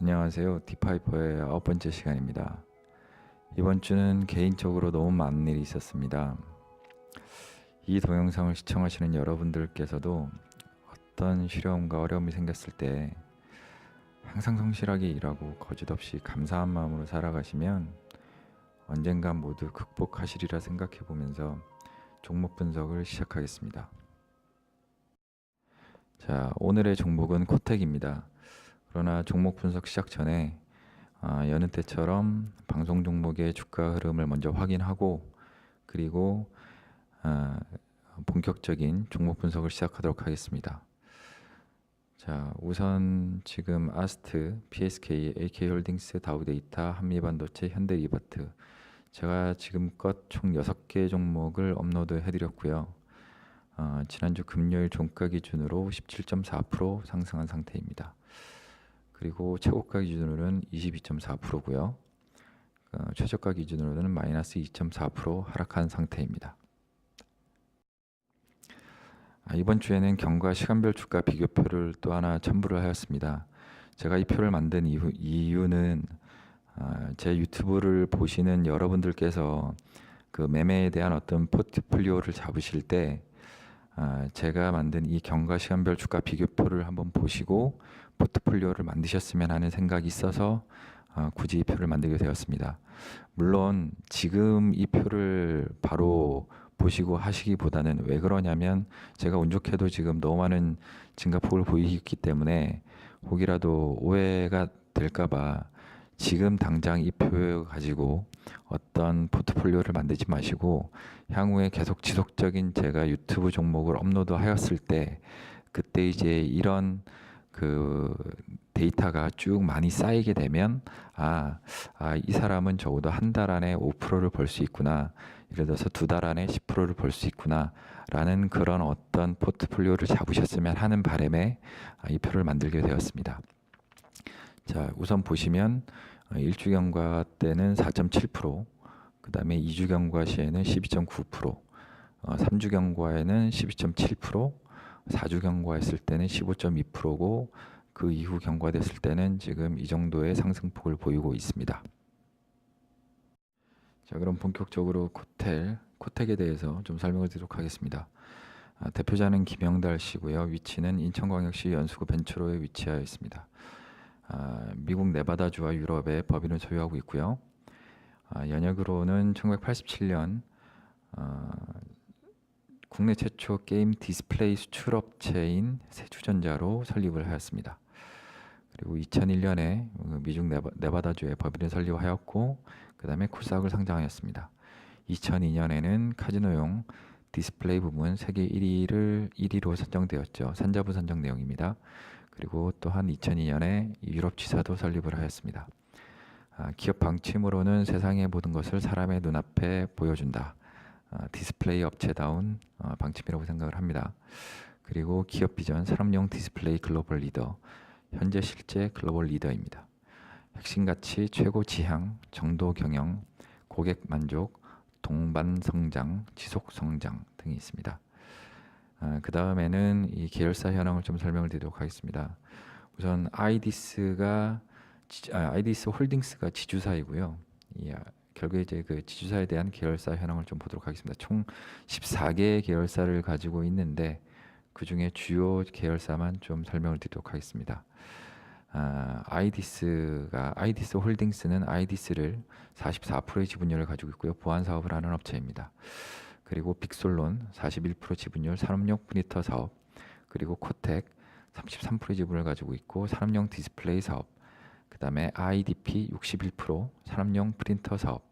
안녕하세요. 디파이퍼의 아홉 번째 시간입니다. 이번 주는 개인적으로 너무 많은 일이 있었습니다. 이 동영상을 시청하시는 여러분들께서도 어떤 시련과 어려움이 생겼을 때 항상 성실하게 일하고 거짓없이 감사한 마음으로 살아가시면 언젠간 모두 극복하시리라 생각해 보면서 종목 분석을 시작하겠습니다. 자, 오늘의 종목은 코텍입니다. 그러나 종목 분석 시작 전에 아, 여느 때처럼 방송 종목의 주가 흐름을 먼저 확인하고 그리고 아, 본격적인 종목 분석을 시작하도록 하겠습니다. 자, 우선 지금 아스트, PSK, AK홀딩스, 다우데이터, 한미반도체, 현대리버트 제가 지금껏 총 6개 종목을 업로드 해드렸고요. 어, 지난주 금요일 종가 기준으로 17.4% 상승한 상태입니다. 그리고 최고가 기준으로는 22.4%고요. 어, 최저가 기준으로는 마이너스 2.4% 하락한 상태입니다. 아, 이번 주에는 경과 시간별 주가 비교표를 또 하나 첨부를 하였습니다. 제가 이 표를 만든 이유, 이유는 아, 제 유튜브를 보시는 여러분들께서 그 매매에 대한 어떤 포트폴리오를 잡으실 때 아, 제가 만든 이 경과 시간별 주가 비교표를 한번 보시고 포트폴리오를 만드셨으면 하는 생각이 있어서 아, 굳이 이 표를 만들게 되었습니다. 물론 지금 이 표를 바로 보시고 하시기보다는 왜 그러냐면 제가 운 좋게도 지금 너무 많은 증가폭을 보이기 때문에 혹이라도 오해가 될까봐 지금 당장 이표 가지고 어떤 포트폴리오를 만들지 마시고 향후에 계속 지속적인 제가 유튜브 종목을 업로드하였을 때 그때 이제 이런 그 데이터가 쭉 많이 쌓이게 되면 아, 아, 이 사람은 적어도 한 달 안에 5%를 벌 수 있구나. 예를 들어서 두 달 안에 10%를 벌 수 있구나. 라는 그런 어떤 포트폴리오를 잡으셨으면 하는 바람에 아, 이 표를 만들게 되었습니다. 자, 우선 보시면 어, 일주경과 때는 4.7%, 그 다음에 2주경과 시에는 12.9%, 어, 3주경과에는 12.7%, 4주 경과 했을 때는 15.2%고 그 이후 경과됐을 때는 지금 이 정도의 상승폭을 보이고 있습니다. 자, 그럼 본격적으로 코텔, 코텍에 대해서 좀 설명을 드리도록 하겠습니다. 아, 대표자는 김영달 씨고요. 위치는 인천광역시 연수구 벤처로에 위치하여 있습니다. 아, 미국 네바다주와 유럽의 법인을 소유하고 있고요. 아, 연역으로는 1987년 아, 국내 최초 게임 디스플레이 수출업체인 세주전자로 설립을 하였습니다. 그리고 2001년에 미중 네바, 다주에 법인을 설립하였고 그 다음에 쿨삭을 상장하였습니다. 2002년에는 카지노용 디스플레이 부문 세계 1위를 1위로 선정되었죠. 산자부 선정 내용입니다. 그리고 또한 2002년에 유럽 지사도 설립을 하였습니다. 아, 기업 방침으로는 세상의 모든 것을 사람의 눈앞에 보여준다. 아, 디스플레이 업체다운 어, 방침이라고 생각을 합니다. 그리고 기업 비전 산업용 디스플레이 글로벌 리더 현재 실제 글로벌 리더입니다. 핵심 가치 최고 지향, 정도 경영, 고객 만족, 동반 성장, 지속 성장 등이 있습니다. 아, 그 다음에는 이 계열사 현황을 좀 설명을 드리도록 하겠습니다. 우선 아이디스가 아, 아이디스 홀딩스가 지주사이고요. 이, 아, 결국에 이제 그 지주사에 대한 계열사 현황을 좀 보도록 하겠습니다. 총 14개의 계열사를 가지고 있는데 그 중에 주요 계열사만 좀 설명을 드리도록 하겠습니다. 아, 아이디스가 아이디스 홀딩스는 아이디스를 44%의 지분율을 가지고 있고요. 보안 사업을 하는 업체입니다. 그리고 빅솔론 41% 지분율 산업용 프린터 사업, 그리고 코텍 33% 지분을 가지고 있고 산업용 디스플레이 사업, 그 다음에 IDP 61% 산업용 프린터 사업,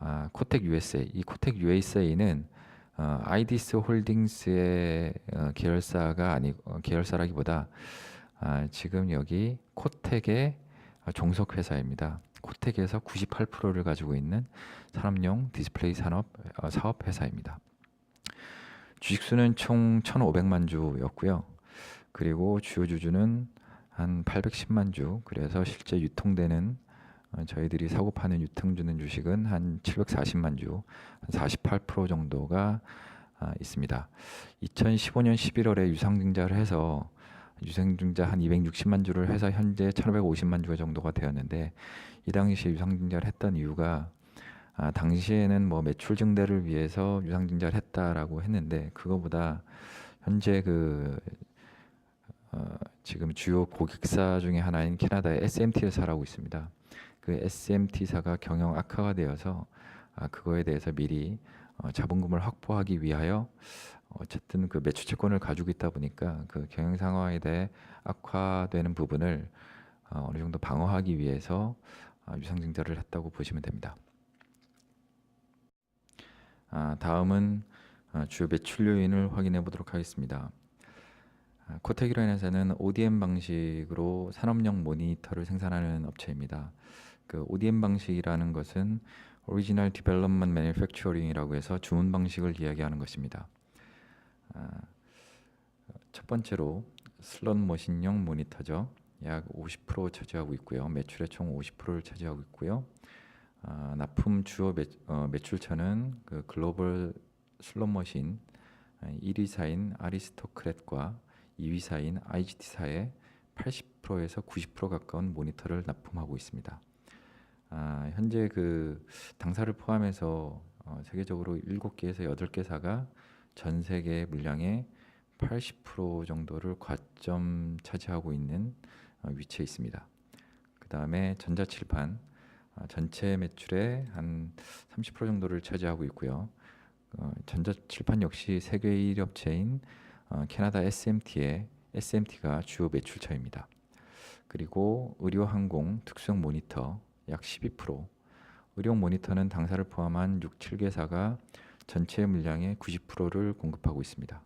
아, 코텍 USA 이 코텍 USA는 어, 아이디스 홀딩스의 어, 계열사가 아니 어, 계열사라기보다 아, 지금 여기 코텍의 종속 회사입니다. 코텍에서 98%를 가지고 있는 산업용 디스플레이 산업 어, 사업 회사입니다. 주식수는 총 1,500만 주였고요. 그리고 주요 주주는 한 810만 주. 그래서 실제 유통되는 어, 저희들이 사고 파는 유통주는 주식은 한 740만 주, 한 48% 정도가 아, 있습니다. 2015년 11월에 유상증자를 해서 유상증자 한 260만 주를 해서 현재 1,550만 주 정도가 되었는데 이 당시에 유상증자를 했던 이유가 아, 당시에는 뭐 매출 증대를 위해서 유상증자를 했다라고 했는데 그거보다 현재 그 어, 지금 주요 고객사 중에 하나인 캐나다의 SMT를 사라고 있습니다. 그 SMT사가 경영 악화가 되어서 아, 그거에 대해서 미리 어, 자본금을 확보하기 위하여 어쨌든 그 매출 채권을 가지고 있다 보니까 그 경영 상황에 대해 악화되는 부분을 어, 어느 정도 방어하기 위해서 아, 유상증자를 했다고 보시면 됩니다. 아, 다음은 아, 주요 매출 요인을 확인해 보도록 하겠습니다. 아, 코텍이라인에서는 ODM 방식으로 산업용 모니터를 생산하는 업체입니다. 그 ODM 방식이라는 것은 Original Development Manufacturing이라고 해서 주문 방식을 이야기하는 것입니다. 아, 첫 번째로 슬롯 머신용 모니터죠. 약 50% 차지하고 있고요. 매출의 총 50%를 차지하고 있고요. 아, 납품 주요 매, 어, 매출처는 그 글로벌 슬롯 머신 1위사인 아리스토크렛과 2위사인 IGT사의 80%에서 90% 가까운 모니터를 납품하고 있습니다. 아, 현재 그 당사를 포함해서 어, 세계적으로 7개에서 8개사가 전 세계 물량의 80% 정도를 과점 차지하고 있는 어, 위치에 있습니다. 그 다음에 전자칠판 어, 전체 매출의 한 30% 정도를 차지하고 있고요. 어, 전자칠판 역시 세계 1위 업체인 어, 캐나다 SMT의 SMT가 주요 매출처입니다. 그리고 의료 항공 특수형 모니터 약 12%, 의료용 모니터는 당사를 포함한 6, 7개사가 전체 물량의 90%를 공급하고 있습니다.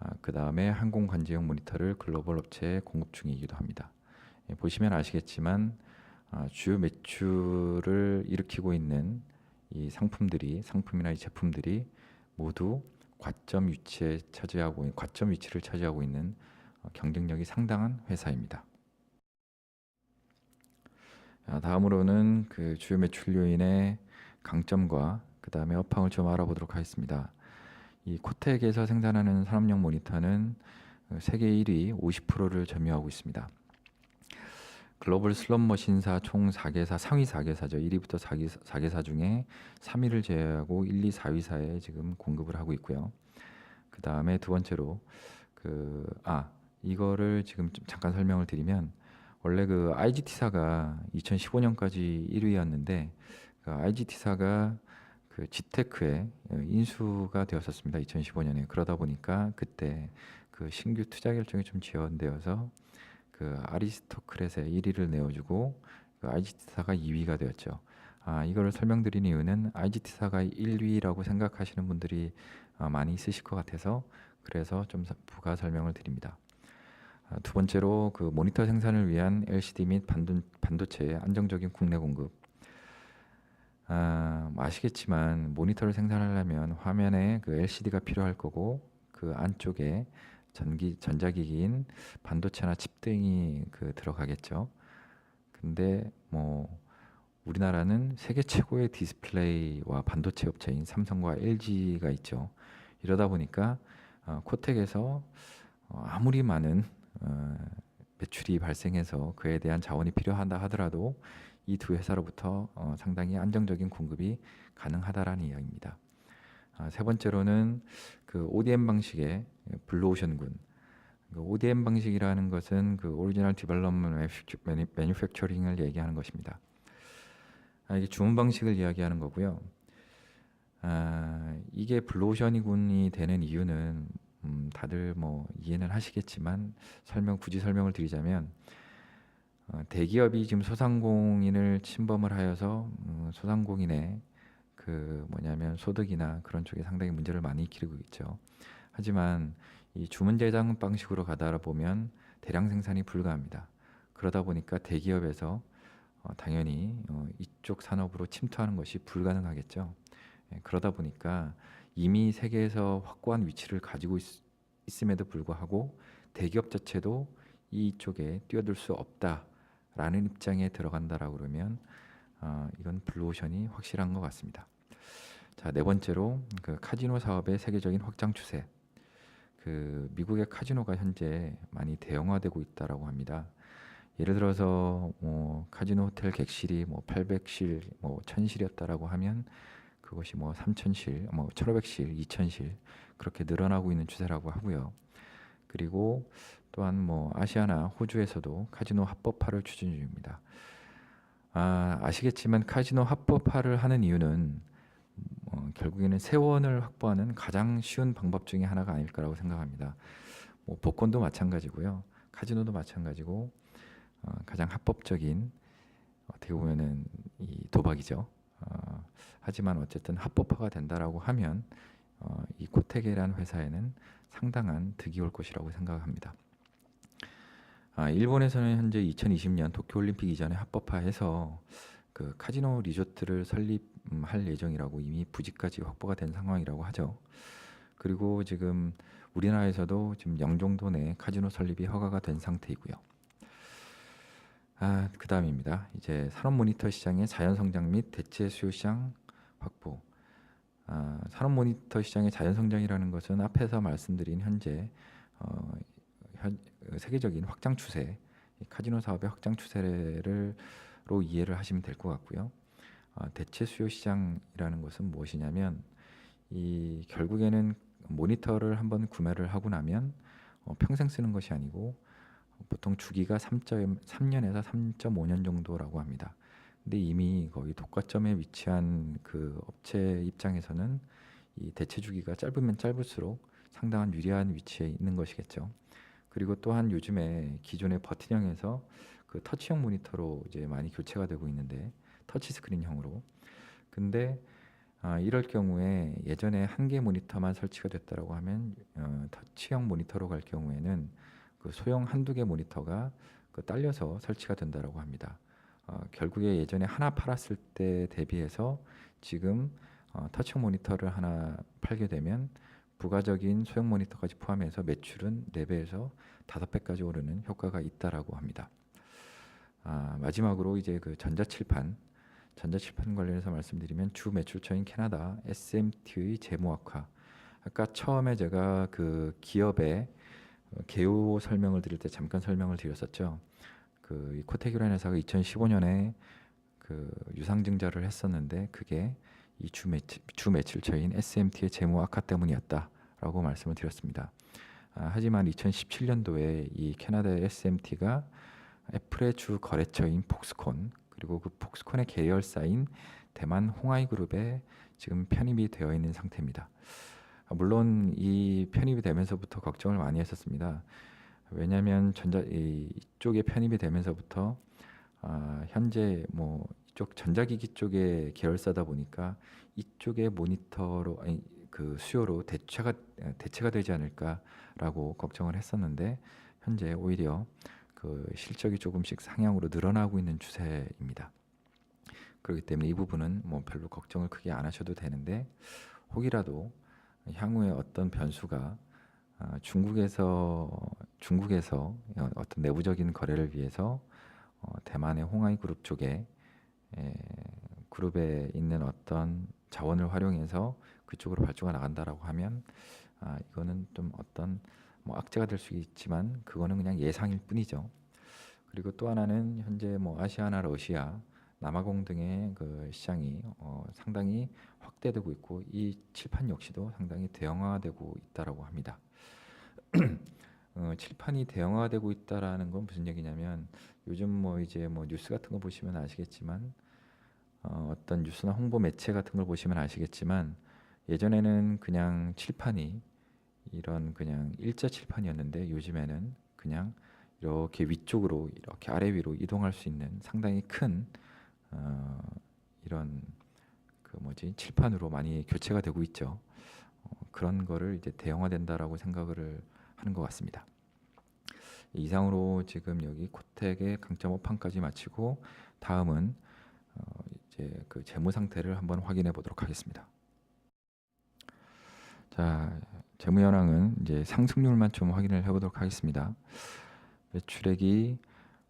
아, 그 다음에 항공 관제용 모니터를 글로벌 업체에 공급 중이기도 합니다. 예, 보시면 아시겠지만 아, 주요 매출을 일으키고 있는 이 상품들이 상품이나 이 제품들이 모두 과점 위치에 차지하고 있- 과점 위치를 차지하고 있는 어, 경쟁력이 상당한 회사입니다. 아, 다음으로는 그 주요 매출 요인의 강점과 그 다음에 업황을 좀 알아보도록 하겠습니다. 이 코텍에서 생산하는 산업용 모니터는 어, 세계 1위 50%를 점유하고 있습니다. 글로벌 슬롯 머신사 총 4개사 상위 4개사죠. 1위부터 4개, 4개사 중에 3위를 제외하고 1, 2, 4위사에 지금 공급을 하고 있고요. 그 다음에 두 번째로 그 아 이거를 지금 좀 잠깐 설명을 드리면 원래 그 IGT사가 2015년까지 1위였는데 그 IGT사가 그 지테크에 인수가 되었었습니다. 2015년에 그러다 보니까 그때 그 신규 투자 결정이 좀 지연되어서 그 아리스토크렛에 1위를 내어주고 그 IGT사가 2위가 되었죠. 아 이거를 설명드린 이유는 IGT사가 1위라고 생각하시는 분들이 아, 많이 있으실 것 같아서 그래서 좀 사- 부가 설명을 드립니다. 아, 두 번째로 그 모니터 생산을 위한 LCD 및 반도, 반도체의 안정적인 국내 공급. 아, 뭐 아시겠지만 모니터를 생산하려면 화면에 그 LCD가 필요할 거고 그 안쪽에 전기 전자기기인 반도체나 칩 등이 그 들어가겠죠. 근데 뭐 우리나라는 세계 최고의 디스플레이와 반도체 업체인 삼성과 LG가 있죠. 이러다 보니까 어, 코텍에서 어, 아무리 많은 어, 매출이 발생해서 그에 대한 자원이 필요하다 하더라도 이 두 회사로부터 어, 상당히 안정적인 공급이 가능하다라는 이야기입니다. 아, 세 번째로는 그 ODM 방식의 블루오션군. 그 ODM 방식이라는 것은 그 오리지널 디벨롭먼트 매니팩처링을 얘기하는 것입니다. 아, 이게 주문 방식을 이야기하는 거고요. 아, 이게 블루오션이군이 되는 이유는 음, 다들 뭐 이해는 하시겠지만 설명 굳이 설명을 드리자면 어, 대기업이 지금 소상공인을 침범을 하여서 음, 소상공인의 그 뭐냐면 소득이나 그런 쪽에 상당히 문제를 많이 일으키고 있죠. 하지만 이 주문 제작 방식으로 가다 보면 대량 생산이 불가합니다. 그러다 보니까 대기업에서 어, 당연히 어, 이쪽 산업으로 침투하는 것이 불가능하겠죠. 예, 그러다 보니까 이미 세계에서 확고한 위치를 가지고 있, 있음에도 불구하고 대기업 자체도 이쪽에 뛰어들 수 없다라는 입장에 들어간다라고 그러면 어, 이건 블루오션이 확실한 것 같습니다. 자, 네 번째로 그 카지노 사업의 세계적인 확장 추세. 그그 미국의 카지노가 현재 많이 대형화되고 있다라고 합니다. 예를 들어서 뭐 카지노 호텔 객실이 뭐 800실, 뭐 1000실이었다라고 하면 그것이 뭐 3000실, 뭐 1500실, 2000실 그렇게 늘어나고 있는 추세라고 하고요. 그리고 또한 뭐 아시아나 호주에서도 카지노 합법화를 추진 중입니다. 아, 아시겠지만 카지노 합법화를 하는 이유는 어, 결국에는 세원을 확보하는 가장 쉬운 방법 중에 하나가 아닐까라고 생각합니다. 뭐 복권도 마찬가지고요, 카지노도 마찬가지고 어, 가장 합법적인 어떻게 보면은 이 도박이죠. 어, 하지만 어쨌든 합법화가 된다라고 하면 어, 이 코테게라는 회사에는 상당한 득이 올 것이라고 생각합니다. 아, 일본에서는 현재 2020년 도쿄올림픽 이전에 합법화해서 그 카지노 리조트를 설립할 예정이라고 이미 부지까지 확보가 된 상황이라고 하죠. 그리고 지금 우리나라에서도 지금 영종도 내 카지노 설립이 허가가 된 상태이고요. 아, 그다음입니다. 이제 산업 모니터 시장의 자연 성장 및 대체 수요 시장 확보. 아, 산업 모니터 시장의 자연 성장이라는 것은 앞에서 말씀드린 현재 어, 현, 세계적인 확장 추세, 이 카지노 사업의 확장 추세를 로 이해를 하시면 될 것 같고요. 아, 대체 수요 시장이라는 것은 무엇이냐면 이 결국에는 모니터를 한번 구매를 하고 나면 어, 평생 쓰는 것이 아니고 보통 주기가 3.3년에서 3.5년 정도라고 합니다. 근데 이미 거의 독과점에 위치한 그 업체 입장에서는 이 대체 주기가 짧으면 짧을수록 상당한 유리한 위치에 있는 것이겠죠. 그리고 또한 요즘에 기존의 버튼형에서 그 터치형 모니터로 이제 많이 교체가 되고 있는데 터치 스크린형으로. 근데 아, 이럴 경우에 예전에 한 개 모니터만 설치가 됐다라고 하면 어, 터치형 모니터로 갈 경우에는 그 소형 한두 개 모니터가 그 딸려서 설치가 된다라고 합니다. 어, 결국에 예전에 하나 팔았을 때 대비해서 지금 어, 터치형 모니터를 하나 팔게 되면 부가적인 소형 모니터까지 포함해서 매출은 4배에서 5배까지 오르는 효과가 있다라고 합니다. 아, 마지막으로 이제 그 전자칠판 전자칠판 관련해서 말씀드리면 주 매출처인 캐나다 SMT의 재무 악화. 아까 처음에 제가 그 기업의 어, 개요 설명을 드릴 때 잠깐 설명을 드렸었죠. 그 코테기라는 회사가 2015년에 그 유상증자를 했었는데 그게 이 주 매출 주 매출처인 SMT의 재무 악화 때문이었다라고 말씀을 드렸습니다. 아, 하지만 2017년도에 이 캐나다의 SMT가 애플의 주 거래처인 폭스콘 그리고 그 폭스콘의 계열사인 대만 홍하이 그룹에 지금 편입이 되어 있는 상태입니다. 아, 물론 이 편입이 되면서부터 걱정을 많이 했었습니다. 왜냐하면 전자 이쪽에 편입이 되면서부터 아, 현재 뭐 이쪽 전자기기 쪽의 계열사다 보니까 이쪽의 모니터로 아니 그 수요로 대체가 대체가 되지 않을까라고 걱정을 했었는데 현재 오히려 그 실적이 조금씩 상향으로 늘어나고 있는 추세입니다. 그렇기 때문에 이 부분은 뭐 별로 걱정을 크게 안 하셔도 되는데 혹이라도 향후에 어떤 변수가 아, 중국에서 중국에서 어떤 내부적인 거래를 위해서 어, 대만의 홍하이 그룹 쪽에 에, 그룹에 있는 어떤 자원을 활용해서 그쪽으로 발주가 나간다라고 하면 아, 이거는 좀 어떤 뭐 악재가 될 수 있지만 그거는 그냥 예상일 뿐이죠. 그리고 또 하나는 현재 뭐 아시아나 러시아 남아공 등의 그 시장이 어, 상당히 확대되고 있고 이 칠판 역시도 상당히 대형화되고 있다라고 합니다. 어, 칠판이 대형화되고 있다라는 건 무슨 얘기냐면 요즘 뭐 이제 뭐 뉴스 같은 거 보시면 아시겠지만 어, 어떤 뉴스나 홍보 매체 같은 걸 보시면 아시겠지만 예전에는 그냥 칠판이 이런 그냥 일자 칠판이었는데 요즘에는 그냥 이렇게 위쪽으로 이렇게 아래 위로 이동할 수 있는 상당히 큰 어, 이런 그 뭐지 칠판으로 많이 교체가 되고 있죠. 어, 그런 거를 이제 대형화된다라고 생각을 하는 것 같습니다. 이상으로 지금 여기 코텍의 강점 5판까지 마치고 다음은 어, 이제 그 재무 상태를 한번 확인해 보도록 하겠습니다. 자, 재무 현황은 이제 상승률만 좀 확인을 해보도록 하겠습니다. 매출액이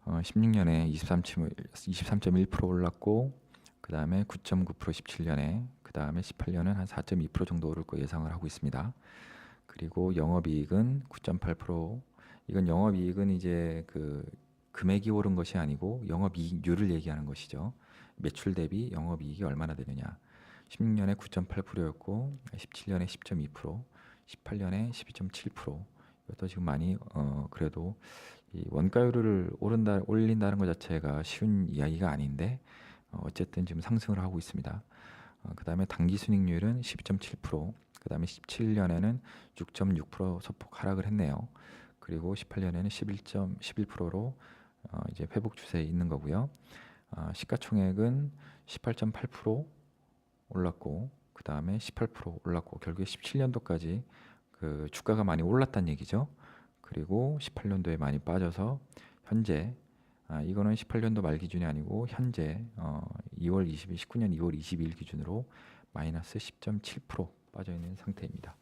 어, 16년에 23.1% 올랐고 그 다음에 9.9% 17년에 그 다음에 18년은 한 4.2% 정도 오를 거 예상을 하고 있습니다. 그리고 영업이익은 9.8%. 이건 영업이익은 이제 그 금액이 오른 것이 아니고 영업이익률을 얘기하는 것이죠. 매출 대비 영업이익이 얼마나 되느냐. 16년에 9.8%였고 17년에 10.2%, 18년에 12.7%. 이것도 지금 많이 어 그래도 이 원가율을 오른다 올린다는 것 자체가 쉬운 이야기가 아닌데 어, 어쨌든 지금 상승을 하고 있습니다. 어, 그다음에 당기 순익률은 12.7%, 그다음에 17년에는 6.6% 소폭 하락을 했네요. 그리고 18년에는 11.11%로 어, 이제 회복 추세에 있는 거고요. 아, 시가총액은 18.8% 올랐고 그 다음에 18% 올랐고 결국에 17년도까지 그 주가가 많이 올랐다는 얘기죠. 그리고 18년도에 많이 빠져서 현재 아, 이거는 18년도 말 기준이 아니고 현재 어, 2월 20일 19년 2월 22일 기준으로 마이너스 10.7% 빠져 있는 상태입니다.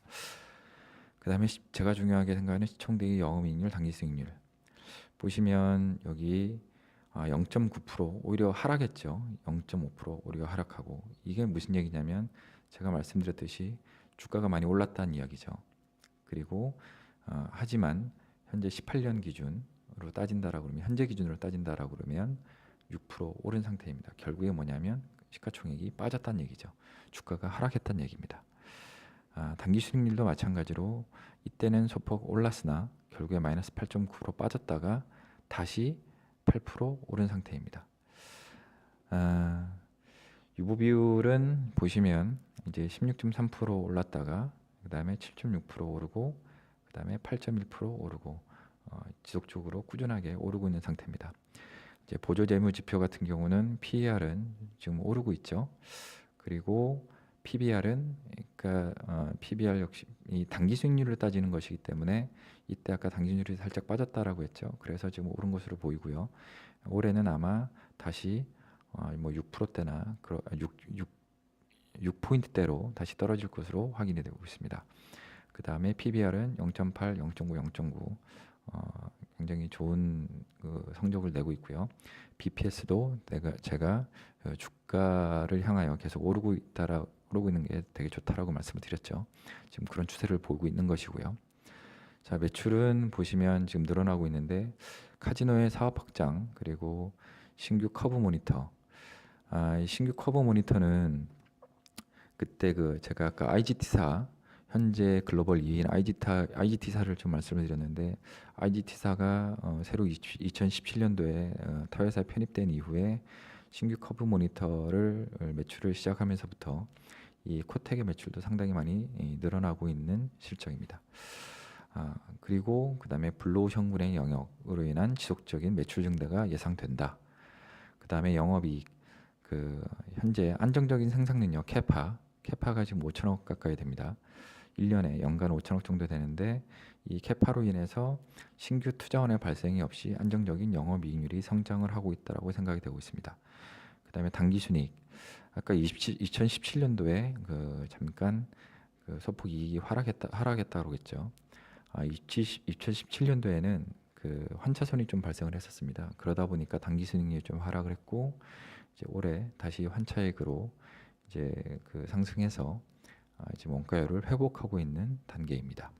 그다음에 시- 제가 중요하게 생각하는 시총대기 영업이익률, 당기수익률 보시면 여기 아, 0.9% 오히려 하락했죠. 0.5% 오히려 하락하고 이게 무슨 얘기냐면 제가 말씀드렸듯이 주가가 많이 올랐다는 이야기죠. 그리고 어, 하지만 현재 18년 기준으로 따진다라고 그러면 현재 기준으로 따진다라고 그러면 6% 오른 상태입니다. 결국에 뭐냐면 시가총액이 빠졌다는 얘기죠. 주가가 하락했다는 얘기입니다. 아, 단기 수익률도 마찬가지로 이때는 소폭 올랐으나 결국에 마이너스 8.9% 빠졌다가 다시 8% 오른 상태입니다. 아, 유보 비율은 보시면 이제 16.3% 올랐다가 그 다음에 7.6% 오르고 그 다음에 8.1% 오르고 어, 지속적으로 꾸준하게 오르고 있는 상태입니다. 이제 보조 재무 지표 같은 경우는 PER은 지금 오르고 있죠. 그리고 PBR은 그러니까 어, PBR 역시 이 당기 수익률을 따지는 것이기 때문에 이때 아까 당기 수익률이 살짝 빠졌다라고 했죠. 그래서 지금 오른 것으로 보이고요. 올해는 아마 다시 어, 뭐 6%대나 6, 6, 6포인트대로 다시 떨어질 것으로 확인이 되고 있습니다. 그 다음에 PBR은 0.8, 0.9, 0.9 어, 굉장히 좋은 그 성적을 내고 있고요. BPS도 내가 제가 어, 주가를 향하여 계속 오르고 있다라 오르고 있는 게 되게 좋다라고 말씀을 드렸죠. 지금 그런 추세를 보고 있는 것이고요. 자 매출은 보시면 지금 늘어나고 있는데 카지노의 사업 확장 그리고 신규 커브 모니터 아, 이 신규 커버 모니터는 그때 그 제가 아까 IGT사 현재 글로벌 2위인 IG타, IGT사를 좀 말씀을 드렸는데 IGT사가 어, 새로 2017년도에 어, 타회사에 편입된 이후에 신규 커브 모니터를 어, 매출을 시작하면서부터 이 코텍의 매출도 상당히 많이 이, 늘어나고 있는 실적입니다. 아, 그리고 그 다음에 블로우 현군의 영역으로 인한 지속적인 매출 증대가 예상된다. 그 다음에 영업이익 그 현재 안정적인 생산 능력 캐파 캐파가 지금 5천억 가까이 됩니다. 1년에 연간 5천억 정도 되는데 이 캐파로 인해서 신규 투자원의 발생이 없이 안정적인 영업이익률이 성장을 하고 있다라고 생각이 되고 있습니다. 그다음에 당기순이익 아까 27, 2017년도에 그 잠깐 그 소폭 이익이 하락했다 하락했다고 그랬죠. 아, 20, 2017년도에는 그 환차손이 좀 발생을 했었습니다. 그러다 보니까 당기순이익이 좀 하락을 했고 이제 올해 다시 환차액으로 이제 그 상승해서 아, 지금 원가율을 회복하고 있는 단계입니다.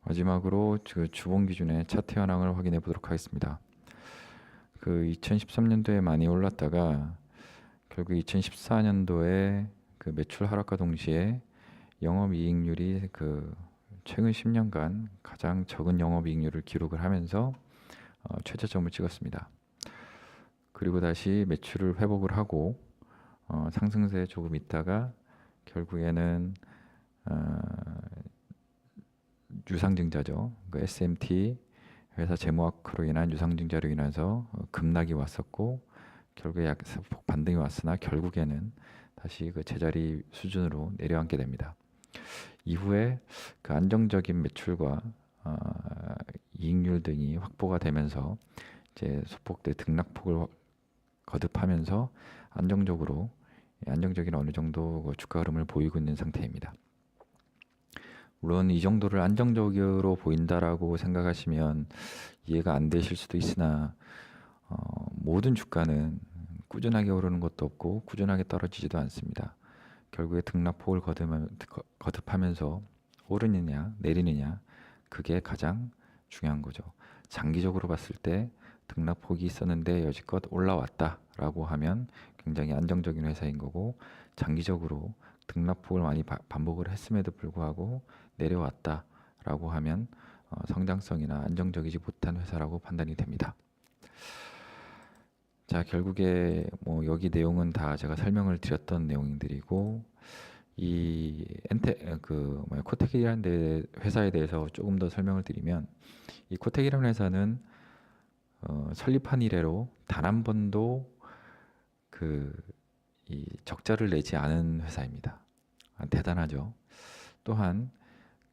마지막으로 그 주봉 기준의 차트 현황을 확인해 보도록 하겠습니다. 그 2013년도에 많이 올랐다가 결국 2014년도에 그 매출 하락과 동시에 영업이익률이 그 최근 10년간 가장 적은 영업이익률을 기록을 하면서 어, 최저점을 찍었습니다. 그리고 다시 매출을 회복을 하고 어, 상승세에 조금 있다가 결국에는 어, 유상증자죠. 그 SMT 회사 재무악화로 인한 유상증자로 인해서 어, 급락이 왔었고 결국에 약폭 반등이 왔으나 결국에는 다시 그 제자리 수준으로 내려앉게 됩니다. 이후에 그 안정적인 매출과 어, 이익률 등이 확보가 되면서 이제 소폭 대 등락폭을 거듭하면서 안정적으로 예, 안정적인 어느 정도 그 주가 흐름을 보이고 있는 상태입니다. 물론 이 정도를 안정적으로 보인다라고 생각하시면 이해가 안 되실 수도 있으나 어, 모든 주가는 꾸준하게 오르는 것도 없고 꾸준하게 떨어지지도 않습니다. 결국에 등락폭을 거듭하면서 오르느냐 내리느냐 그게 가장 중요한 거죠. 장기적으로 봤을 때 등락폭이 있었는데 여지껏 올라왔다라고 하면 굉장히 안정적인 회사인 거고 장기적으로 등락폭을 많이 바- 반복을 했음에도 불구하고 내려왔다라고 하면 어, 성장성이나 안정적이지 못한 회사라고 판단이 됩니다. 자 결국에 뭐 여기 내용은 다 제가 설명을 드렸던 내용들이고 이 엔테 그 뭐야 코텍이라는 데- 회사에 대해서 조금 더 설명을 드리면 이 코텍이라는 회사는 어, 설립한 이래로 단 한 번도 그이 적자를 내지 않은 회사입니다. 아, 대단하죠. 또한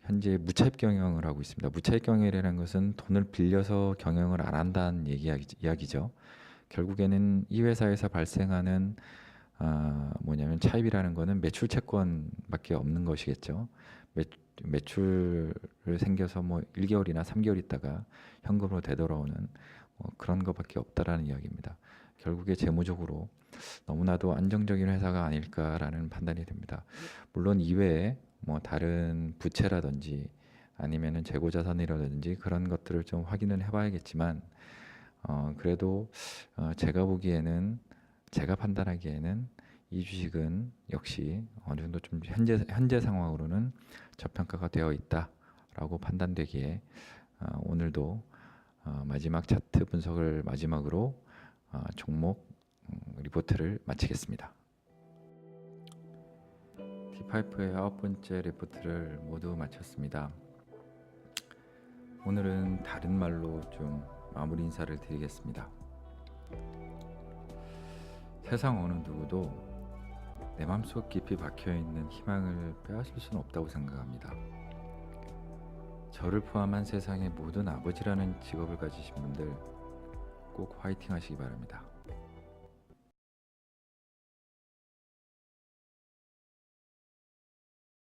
현재 무차입 경영을 하고 있습니다. 무차입 경영이라는 것은 돈을 빌려서 경영을 안 한다는 얘기, 이야기죠. 결국에는 이 회사에서 발생하는 아, 뭐냐면 차입이라는 거는 매출 채권밖에 없는 것이겠죠. 매, 매출을 생겨서 뭐 1개월이나 3개월 있다가 현금으로 되돌아오는 뭐 그런 것밖에 없다라는 이야기입니다. 결국에 재무적으로 너무나도 안정적인 회사가 아닐까라는 판단이 됩니다. 물론 이외에 뭐 다른 부채라든지 아니면은 재고 자산이라든지 그런 것들을 좀 확인을 해봐야겠지만 어, 그래도 어, 제가 보기에는 제가 판단하기에는 이 주식은 역시 어느 정도 좀 현재 현재 상황으로는 저평가가 되어 있다라고 판단되기에 어, 오늘도 어, 마지막 차트 분석을 마지막으로 어, 종목 음, 리포트를 마치겠습니다. 디파이프의 아홉 번째 리포트를 모두 마쳤습니다. 오늘은 다른 말로 좀 마무리 인사를 드리겠습니다. 세상 어느 누구도 내 맘속 깊이 박혀 있는 희망을 빼앗을 수는 없다고 생각합니다. 저를 포함한 세상의 모든 아버지라는 직업을 가지신 분들 꼭 화이팅 하시기 바랍니다.